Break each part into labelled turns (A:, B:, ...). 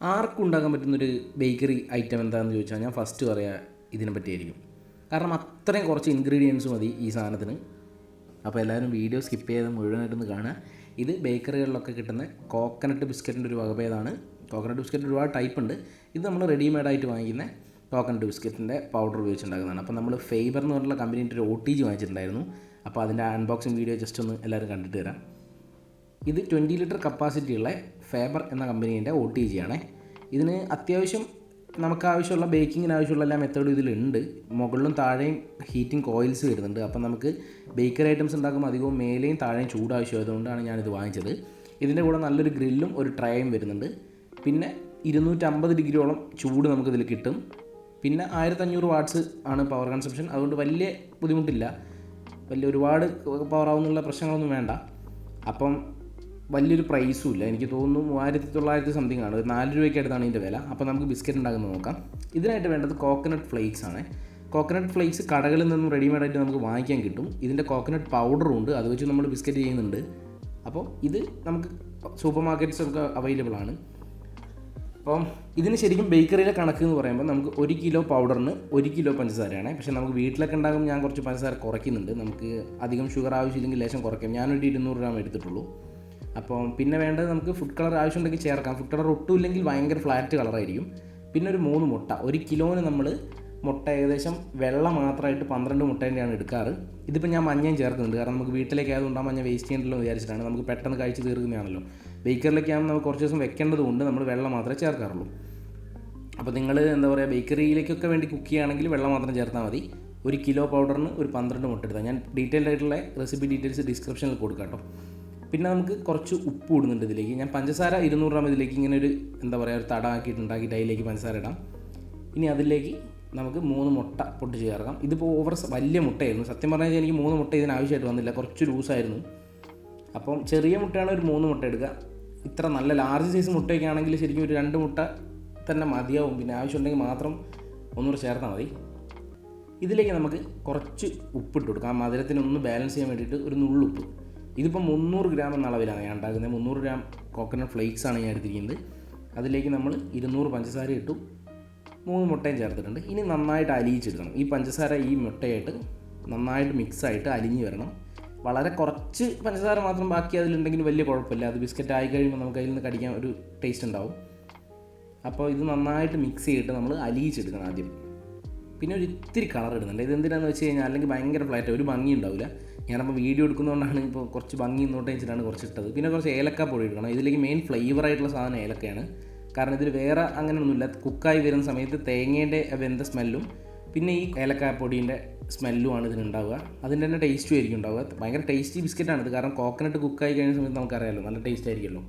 A: ആർക്കും ഉണ്ടാക്കാൻ പറ്റുന്നൊരു ബേക്കറി ഐറ്റം എന്താണെന്ന് ചോദിച്ചാൽ ഞാൻ ഫസ്റ്റ് പറയാം ഇതിനെ പറ്റിയായിരിക്കും കാരണം അത്രയും കുറച്ച് ഇൻഗ്രീഡിയൻസ് മതി ഈ സാധനത്തിന്. അപ്പോൾ എല്ലാവരും വീഡിയോ സ്കിപ്പ് ചെയ്ത് മുഴുവനായിട്ടൊന്ന് കാണുക. ഇത് ബേക്കറികളിലൊക്കെ കിട്ടുന്ന കോക്കനട്ട് ബിസ്ക്കറ്റിന്റെ ഒരു വകഭേദമാണ്. കോക്കനട്ട് ബിസ്ക്കറ്റ് ഒരുപാട് ടൈപ്പ് ഉണ്ട്. ഇത് നമ്മൾ റെഡിമെയ്ഡായിട്ട് വാങ്ങിക്കുന്ന കോക്കനട്ട് ബിസ്ക്കറ്റിന്റെ പൗഡർ ഉപയോഗിച്ചുണ്ടാക്കുന്നതാണ്. അപ്പോൾ നമ്മൾ ഫേബർ എന്ന് പറഞ്ഞുള്ള കമ്പനീന്റെ ഒരു ഒ ടി ജി വാങ്ങിച്ചിട്ടുണ്ടായിരുന്നു. അപ്പോൾ അതിന്റെ അൺബോക്സിങ് വീഡിയോ ജസ്റ്റ് ഒന്ന് എല്ലാവരും കണ്ടിട്ട് തരാം ഇത് ട്വന്റി ലിറ്റർ കപ്പാസിറ്റിയുള്ള ഫേബർ എന്ന കമ്പനീന്റെ ഒ ടി ജി ആണ്. ഇതിന് അത്യാവശ്യം നമുക്ക് ആവശ്യമുള്ള ബേക്കിങ്ങിന് ആവശ്യമുള്ള എല്ലാ മെത്തേഡും ഇതിലുണ്ട്. മുകളിലും താഴെയും ഹീറ്റിംഗ് കോയിൽസ് വരുന്നുണ്ട്. അപ്പം നമുക്ക് ബേക്കറി ഐറ്റംസ് ഉണ്ടാക്കുമ്പോൾ അധികവും മേലെയും താഴെയും ചൂട് ആവശ്യമായതുകൊണ്ടാണ് ഞാനിത് വാങ്ങിച്ചത്. ഇതിന്റെ കൂടെ നല്ലൊരു ഗ്രില്ലും ഒരു ട്രയും വരുന്നുണ്ട്. പിന്നെ ഇരുന്നൂറ്റമ്പത് ഡിഗ്രിയോളം ചൂട് നമുക്കിതിൽ കിട്ടും. പിന്നെ ആയിരത്തഞ്ഞൂറ് വാട്ട്സ് ആണ് പവർ കൺസപ്ഷൻ അതുകൊണ്ട് വലിയ ബുദ്ധിമുട്ടില്ല. വലിയ ഒരുപാട് പവർ ആവുന്നുള്ള പ്രശ്നങ്ങളൊന്നും വേണ്ട. അപ്പം വലിയൊരു പ്രൈസും ഇല്ല. എനിക്ക് തോന്നുന്നു മൂവായിരത്തി തൊള്ളായിരത്തി സംതിങ് ആണ്. ഒരു നാല് രൂപയ്ക്ക് അടുത്താണ് ഇതിന്റെ വില. അപ്പോൾ നമുക്ക് ബിസ്ക്കറ്റ് ഉണ്ടാക്കുന്നത് നോക്കാം. ഇതിനായിട്ട് വേണ്ടത് കോക്കനട്ട് ഫ്ലേക്സ് ആണ്. കോക്കനട്ട് ഫ്ലേക്സ് കടകളിൽ നിന്നും റെഡിമെയ്ഡായിട്ട് നമുക്ക് വാങ്ങിക്കാൻ കിട്ടും. ഇതിന്റെ കോക്കനട്ട് പൗഡറും ഉണ്ട്. അത് വെച്ച് നമ്മൾ ബിസ്ക്കറ്റ് ചെയ്യുന്നുണ്ട്. അപ്പോൾ ഇത് നമുക്ക് സൂപ്പർ മാർക്കറ്റ്സൊക്കെ അവൈലബിൾ ആണ്. അപ്പം ഇതിന് ശരിക്കും ബേക്കറിയിലെ കണക്ക് എന്ന് പറയുമ്പോൾ നമുക്ക് ഒരു കിലോ പൗഡറിന് ഒരു കിലോ പഞ്ചസാരയാണ്. പക്ഷേ നമുക്ക് വീട്ടിലൊക്കെ ഉണ്ടാകുമ്പോൾ ഞാൻ കുറച്ച് പഞ്ചസാര കുറയ്ക്കുന്നുണ്ട്. നമുക്ക് അധികം ഷുഗർ ആവശ്യമില്ലെങ്കിൽ ലേശം കുറയ്ക്കാം. ഞാനൊരു ഇരുന്നൂറ് ഗ്രാം എടുത്തിട്ടുള്ളൂ. അപ്പം പിന്നെ വേണ്ടത് നമുക്ക് ഫുഡ് കളർ ആവശ്യമുണ്ടെങ്കിൽ ചേർക്കാം. ഫുഡ് കളർ ഒട്ടും ഇല്ലെങ്കിൽ ഭയങ്കര ഫ്ലാറ്റ് കളറായിരിക്കും പിന്നെ ഒരു മൂന്ന് മുട്ട. ഒരു കിലോന് നമ്മൾ മുട്ട ഏകദേശം വെള്ള മാത്രമായിട്ട് പന്ത്രണ്ട് മുട്ടേന്റെയാണ് എടുക്കാറ്. ഇതിപ്പോൾ ഞാൻ മഞ്ഞയും ചേർക്കുന്നുണ്ട്. കാരണം നമുക്ക് വീട്ടിലേക്ക് ആയതുകൊണ്ട് ആ മഞ്ഞ വേസ്റ്റ് ചെയ്യണ്ടല്ലോ വിചാരിച്ചിട്ടാണ്. നമുക്ക് പെട്ടെന്ന് കഴിച്ച് തീർക്കുന്നതാണല്ലോ. ബേക്കറിലൊക്കെ നമുക്ക് കുറച്ച് ദിവസം വെക്കേണ്ടതുകൊണ്ട് നമ്മൾ വെള്ളം മാത്രമേ ചേർക്കാറുള്ളൂ. അപ്പോൾ നിങ്ങൾ എന്താ പറയുക ബേക്കറിയിലേക്കൊക്കെ വേണ്ടി കുക്ക് ചെയ്യുകയാണെങ്കിൽ വെള്ളം മാത്രം ചേർത്താൽ മതി. ഒരു കിലോ പൗഡറിന് ഒരു പന്ത്രണ്ട് മുട്ട എടുത്താൽ ഞാൻ ഡീറ്റെയിൽഡ് ആയിട്ടുള്ള റെസിപ്പി ഡീറ്റെയിൽസ് ഡിസ്ക്രിപ്ഷനിൽ കൊടുക്കാം കേട്ടോ. പിന്നെ നമുക്ക് കുറച്ച് ഉപ്പ് ഇടുന്നുണ്ട് ഇതിലേക്ക്. ഞാൻ പഞ്ചസാര ഇരുന്നൂറ് ഗ്രാം ഇതിലേക്ക് ഇങ്ങനെ ഒരു എന്താ പറയുക ഒരു തടമാക്കിയിട്ട് ഉണ്ടാക്കിയിട്ട് അതിലേക്ക് പഞ്ചസാര ഇടാം. ഇനി അതിലേക്ക് നമുക്ക് മൂന്ന് മുട്ട പൊട്ടിച്ച് ചേർക്കാം. ഇതിപ്പോൾ ഓവർ വലിയ മുട്ടയായിരുന്നു. സത്യം പറഞ്ഞാൽ എനിക്ക് മൂന്ന് മുട്ട ഇതിന് ആവശ്യമായിട്ട് വന്നില്ല. കുറച്ച് ലൂസായിരുന്നു. അപ്പം ചെറിയ മുട്ടയാണ് ഒരു മൂന്ന് മുട്ട എടുക്കുക ഇത്ര നല്ല ലാർജ് സൈസ് മുട്ടയൊക്കെ ആണെങ്കിൽ ശരിക്കും ഒരു രണ്ട് മുട്ട തന്നെ മതിയാവും. പിന്നെ ആവശ്യമുണ്ടെങ്കിൽ മാത്രം ഒന്നുകൂടെ ചേർത്താൽ മതി. ഇതിലേക്ക് നമുക്ക് കുറച്ച് ഉപ്പിട്ട് കൊടുക്കാം. ആ മധുരത്തിനൊന്ന് ബാലൻസ് ചെയ്യാൻ വേണ്ടിയിട്ട് ഒരു നുള്ളുപ്പ് ഇതിപ്പോൾ മുന്നൂറ് ഗ്രാം എന്ന അളവിലാണ് ഞാൻ ഉണ്ടാക്കുന്നത്. മുന്നൂറ് ഗ്രാം കോക്കനട്ട് ഫ്ലേക്സ് ആണ് ഞാൻ എടുത്തിരിക്കുന്നത്. അതിലേക്ക് നമ്മൾ ഇരുന്നൂറ് പഞ്ചസാര ഇട്ടു. മൂന്ന് മുട്ടയും ചേർത്തിട്ടുണ്ട്. ഇനി നന്നായിട്ട് അലിയിച്ചെടുക്കണം. ഈ പഞ്ചസാര ഈ മുട്ടയായിട്ട് നന്നായിട്ട് മിക്സായിട്ട് അലിഞ്ഞ് വരണം. വളരെ കുറച്ച് പഞ്ചസാര മാത്രം ബാക്കി അതിലുണ്ടെങ്കിൽ വലിയ കുഴപ്പമില്ല. അത് ബിസ്ക്കറ്റ് ആയി കഴിയുമ്പോൾ നമുക്ക് അതിൽ നിന്ന് കടിക്കാൻ ഒരു ടേസ്റ്റ് ഉണ്ടാവും. അപ്പോൾ ഇത് നന്നായിട്ട് മിക്സ് ചെയ്തിട്ട് നമ്മൾ അലിയിച്ചെടുക്കണം ആദ്യം. പിന്നെ ഒരു ഇത്തിരി കളർ ഇടുന്നുണ്ട്. ഇത് എന്തിനാണെന്ന് വെച്ച് കഴിഞ്ഞാൽ അല്ലെങ്കിൽ ഭയങ്കര ഫ്ലാറ്റ് ഒരു ഭംഗി ഉണ്ടാവില്ല ഞാനപ്പോൾ വീഡിയോ എടുക്കുന്നതുകൊണ്ടാണ് ഇപ്പോൾ കുറച്ച് ഭംഗി ഇന്നോട്ട് വെച്ചിട്ടാണ് കുറച്ച് ഇട്ടത് പിന്നെ കുറച്ച് ഏലക്ക പൊടി ഇടണം. ഇതിലേക്ക് മെയിൻ ഫ്ലേവർ ആയിട്ടുള്ള സാധനം ഏലക്കയാണ്. കാരണം ഇതിൽ വേറെ അങ്ങനെയൊന്നുമില്ല. കുക്കായി വരുന്ന സമയത്ത് തേങ്ങേന്റെ വെന്ത സ്മെല്ലും പിന്നെ ഈ ഏലക്ക പൊടീന്റെ സ്മെല്ലുമാണ് ഇതിനുണ്ടാവുക അതിന്റെ തന്നെ ടേസ്റ്റും ആയിരിക്കും ഉണ്ടാവുക. ഭയങ്കര ടേസ്റ്റി ബിസ്ക്കറ്റാണ് ഇത്. കാരണം കോക്കനട്ട് കുക്കായി കഴിഞ്ഞ സമയത്ത് നമുക്കറിയാമല്ലോ നല്ല ടേസ്റ്റ് ആയിരിക്കുമല്ലോ.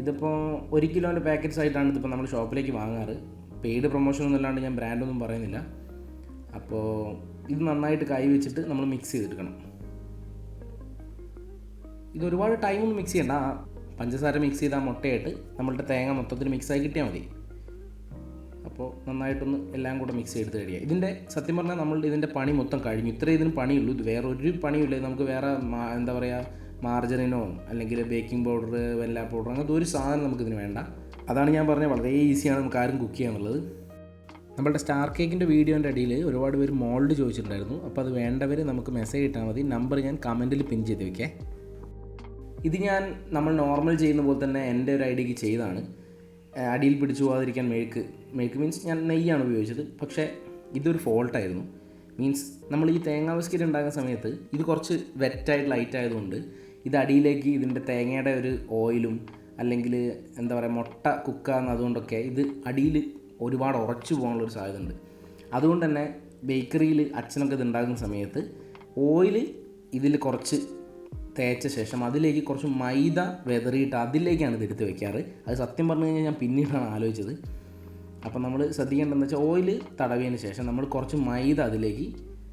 A: ഇതിപ്പോൾ ഒരു കിലോന്റെ പാക്കറ്റ്സ് ആയിട്ടാണ് ഇതിപ്പോൾ നമ്മൾ ഷോപ്പിലേക്ക് വാങ്ങാറ്. പെയ്ഡ് പ്രൊമോഷൻ ഒന്നും അല്ലാണ്ട് ഞാൻ ബ്രാൻഡൊന്നും പറയുന്നില്ല. അപ്പോൾ ഇത് നന്നായിട്ട് കൈ വെച്ചിട്ട് നമ്മൾ മിക്സ് ചെയ്തെടുക്കണം. ഇത് ഒരുപാട് ടൈമൊന്നും മിക്സ് ചെയ്യണ്ട. പഞ്ചസാര മിക്സ് ചെയ്ത ആ മുട്ടയായിട്ട് നമ്മളുടെ തേങ്ങ മൊത്തത്തിൽ മിക്സായി കിട്ടിയാൽ മതി. അപ്പോൾ നന്നായിട്ടൊന്ന് എല്ലാം കൂടെ മിക്സ് ചെയ്ത് കഴിയുക ഇതിന്റെ സത്യം പറഞ്ഞാൽ നമ്മൾ ഇതിന്റെ പണി മൊത്തം കഴിഞ്ഞു. ഇത്രേ ഇതിന് പണിയുള്ളൂ. ഇത് വേറെ ഒരു പണിയില്ല നമുക്ക് വേറെ എന്താ പറയുക മാർജറിനോ അല്ലെങ്കിൽ ബേക്കിംഗ് പൗഡർ വെല്ല പൗഡർ അങ്ങനത്തെ ഒരു സാധനം നമുക്കിതിന് വേണ്ട. അതാണ് ഞാൻ പറഞ്ഞത്. വളരെ ഈസിയാണ് നമുക്ക് ആരും കുക്ക് ചെയ്യാനുള്ളത്. നമ്മളുടെ സ്റ്റാർ കേക്കിന്റെ വീഡിയോന്റെ അടിയിൽ ഒരുപാട് പേര് മോൾഡ് ചോദിച്ചിട്ടുണ്ടായിരുന്നു. അപ്പോൾ അത് വേണ്ടവർ നമുക്ക് മെസ്സേജ് ഇട്ടാൽ മതി. നമ്പർ ഞാൻ കമന്റിൽ പിൻ ചെയ്ത് വെക്കേ. ഇത് ഞാൻ നമ്മൾ നോർമൽ ചെയ്യുന്ന പോലെ തന്നെ എന്റെ ഒരു ഐഡിയക്ക് ചെയ്താണ് അടിയിൽ പിടിച്ചു പോകാതിരിക്കാൻ മെഴുക്ക് മെഴുക്ക് മീൻസ് ഞാൻ നെയ്യാണ് ഉപയോഗിച്ചത്. പക്ഷേ ഇതൊരു ഫോൾട്ടായിരുന്നു മീൻസ് നമ്മൾ ഈ തേങ്ങാ ബിസ്ക്കറ്റ് ഉണ്ടാക്കുന്ന സമയത്ത് ഇത് കുറച്ച് വെറ്റായിട്ട് ലൈറ്റ് ആയതുകൊണ്ട് ഇത് അടിയിലേക്ക് ഇതിന്റെ തേങ്ങയുടെ ഒരു ഓയിലും അല്ലെങ്കിൽ എന്താ പറയുക മുട്ട കുക്കാന്ന് അതുകൊണ്ടൊക്കെ ഇത് അടിയിൽ ഒരുപാട് ഉറച്ചു പോകാനുള്ളൊരു സാധ്യത ഉണ്ട് അതുകൊണ്ട് തന്നെ ബേക്കറിയിൽ അച്ഛനൊക്കെ ഇത് ഉണ്ടാക്കുന്ന സമയത്ത് ഓയിൽ ഇതിൽ കുറച്ച് തേച്ച ശേഷം അതിലേക്ക് കുറച്ച് മൈദ വെതറിയിട്ട് അതിലേക്കാണ് ഇത് എടുത്ത് വെക്കാറ്. അത് സത്യം പറഞ്ഞു കഴിഞ്ഞാൽ ഞാൻ പിന്നീടാണ് ആലോചിച്ചത്. അപ്പം നമ്മൾ ശ്രദ്ധിക്കേണ്ടതെന്ന് വെച്ചാൽ ഓയിൽ തടവിയതിന് ശേഷം നമ്മൾ കുറച്ച് മൈദ അതിലേക്ക്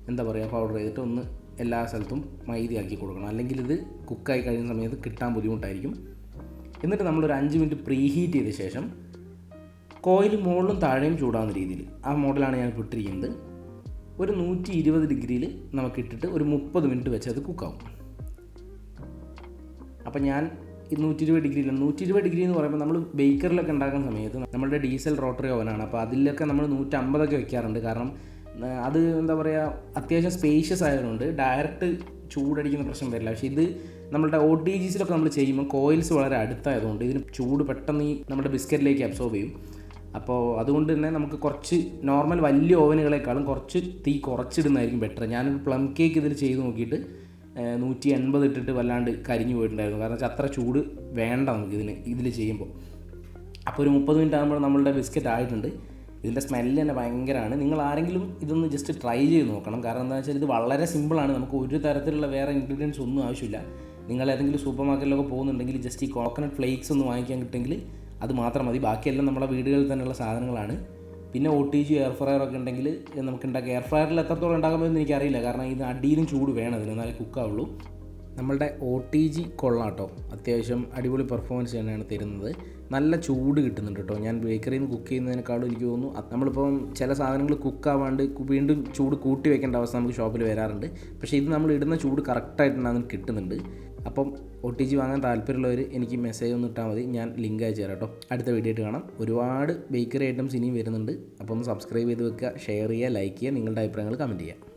A: എന്താ പറയുക പൗഡർ ചെയ്തിട്ട് ഒന്ന് എല്ലാ സ്ഥലത്തും മൈദയാക്കി കൊടുക്കണം. അല്ലെങ്കിൽ ഇത് കുക്കായി കഴിയുന്ന സമയത്ത് കിട്ടാൻ ബുദ്ധിമുട്ടായിരിക്കും. എന്നിട്ട് നമ്മളൊരു അഞ്ച് മിനിറ്റ് പ്രീ ഹീറ്റ് ചെയ്ത ശേഷം കോയിൽ മുകളിലും താഴെയും ചൂടാവുന്ന രീതിയിൽ ആ മോഡലാണ് ഞാൻ ഇട്ടിരിക്കുന്നത്. ഒരു നൂറ്റി ഇരുപത് ഡിഗ്രിയിൽ നമുക്ക് ഇട്ടിട്ട് ഒരു മുപ്പത് മിനിറ്റ് വെച്ച് അത് കുക്കാവും അപ്പം ഞാൻ നൂറ്റി ഇരുപത് ഡിഗ്രിയിൽ നൂറ്റി ഇരുപത് ഡിഗ്രി എന്ന് പറയുമ്പോൾ നമ്മൾ ബേക്കറിലൊക്കെ ഉണ്ടാക്കുന്ന സമയത്ത് നമ്മുടെ ഡീസൽ റോട്ടറി ഓവനാണ്. അപ്പോൾ അതിലൊക്കെ നമ്മൾ നൂറ്റമ്പതൊക്കെ വെക്കാറുണ്ട്. കാരണം അത് എന്താ പറയുക അത്യാവശ്യം സ്പേഷ്യസ് ആയതുകൊണ്ട് ഡയറക്റ്റ് ചൂടടിക്കുന്ന പ്രശ്നം വരില്ല. പക്ഷേ ഇത് നമ്മളുടെ ഒ ടി ജിസിലൊക്കെ നമ്മൾ ചെയ്യുമ്പോൾ കോയിൽസ് വളരെ അടുത്തായതുകൊണ്ട് ഇതിന് ചൂട് പെട്ടെന്ന് ഈ നമ്മുടെ ബിസ്ക്കറ്റിലേക്ക് അബ്സോർബ് ചെയ്യും. അപ്പോൾ അതുകൊണ്ട് തന്നെ നമുക്ക് കുറച്ച് നോർമൽ വലിയ ഓവനുകളെക്കാളും കുറച്ച് തീ കുറച്ചിടുന്നതായിരിക്കും ബെറ്റർ ഞാനൊരു പ്ലം കേക്ക് ഇതിൽ ചെയ്ത് നോക്കിയിട്ട് നൂറ്റി എൺപത് ഇട്ടിട്ട് വല്ലാണ്ട് കരിഞ്ഞു പോയിട്ടുണ്ടായിരുന്നു. കാരണം അത്ര ചൂട് വേണ്ട നമുക്ക് ഇതിന് ഇതിൽ ചെയ്യുമ്പോൾ അപ്പോൾ ഒരു മുപ്പത് മിനിറ്റ് ആകുമ്പോൾ നമ്മളുടെ ബിസ്ക്കറ്റ് ആയിട്ടുണ്ട്. ഇതിന്റെ സ്മെല്ല് തന്നെ ഭയങ്കരമാണ്. നിങ്ങൾ ആരെങ്കിലും ഇതൊന്ന് ജസ്റ്റ് ട്രൈ ചെയ്ത് നോക്കണം. കാരണം എന്താ വെച്ചാൽ ഇത് വളരെ സിമ്പിളാണ് നമുക്ക് ഒരു തരത്തിലുള്ള വേറെ ഇൻഗ്രീഡിയൻസ് ഒന്നും ആവശ്യമില്ല. നിങ്ങൾ ഏതെങ്കിലും സൂപ്പർ മാർക്കറ്റിലൊക്കെ പോകുന്നുണ്ടെങ്കിൽ ജസ്റ്റ് ഈ കോക്കനട്ട് ഫ്ലേക്സ് ഒന്ന് വാങ്ങിക്കാൻ കിട്ടുമെങ്കിൽ അത് മാത്രം മതി. ബാക്കിയെല്ലാം നമ്മുടെ വീടുകളിൽ തന്നെയുള്ള സാധനങ്ങളാണ്. പിന്നെ O T G air fryer ഒക്കെ ഉണ്ടെങ്കിൽ നമുക്ക് ഉണ്ടാക്കുക എയർ ഫ്രയറിൽ എത്രത്തോളം ഉണ്ടാകുമ്പോൾ എനിക്കറിയില്ല കാരണം ഇത് അടിയിലും ചൂട് വേണം ഇതിന് എന്നാലേ കുക്കാവുള്ളൂ നമ്മളുടെ ഒ ടി ജി കൊള്ളാട്ടോ. അത്യാവശ്യം അടിപൊളി പെർഫോമൻസ് തന്നെയാണ് തരുന്നത്. നല്ല ചൂട് കിട്ടുന്നുണ്ട് കേട്ടോ. ഞാൻ ബേക്കറിയിൽ നിന്ന് കുക്ക് ചെയ്യുന്നതിനേക്കാളും എനിക്ക് തോന്നുന്നു നമ്മളിപ്പം ചില സാധനങ്ങൾ കുക്കാവാണ്ട് വീണ്ടും ചൂട് കൂട്ടി വെക്കേണ്ട അവസ്ഥ നമുക്ക് ഷോപ്പിൽ വരാറുണ്ട്. പക്ഷേ ഇത് നമ്മൾ ഇടുന്ന ചൂട് കറക്റ്റായിട്ടുണ്ടാകുന്ന അതിന് കിട്ടുന്നുണ്ട്. അപ്പം ഒ ടി ജി വാങ്ങാൻ താല്പര്യമുള്ളവർ എനിക്ക് മെസ്സേജ് ഒന്ന് ഇട്ടാൽ മതി. ഞാൻ ലിങ്ക് അയച്ചു തരാം കേട്ടോ അടുത്ത വീഡിയോ ആയിട്ട് കാണാം. ഒരുപാട് ബേക്കറി ഐറ്റംസ് ഇനിയും വരുന്നുണ്ട്. അപ്പം ഒന്ന് സബ്സ്ക്രൈബ് ചെയ്ത് വെക്കുക ഷെയർ ചെയ്യുക ലൈക്ക് ചെയ്യുക നിങ്ങളുടെ അഭിപ്രായങ്ങൾ കമന്റ് ചെയ്യുക.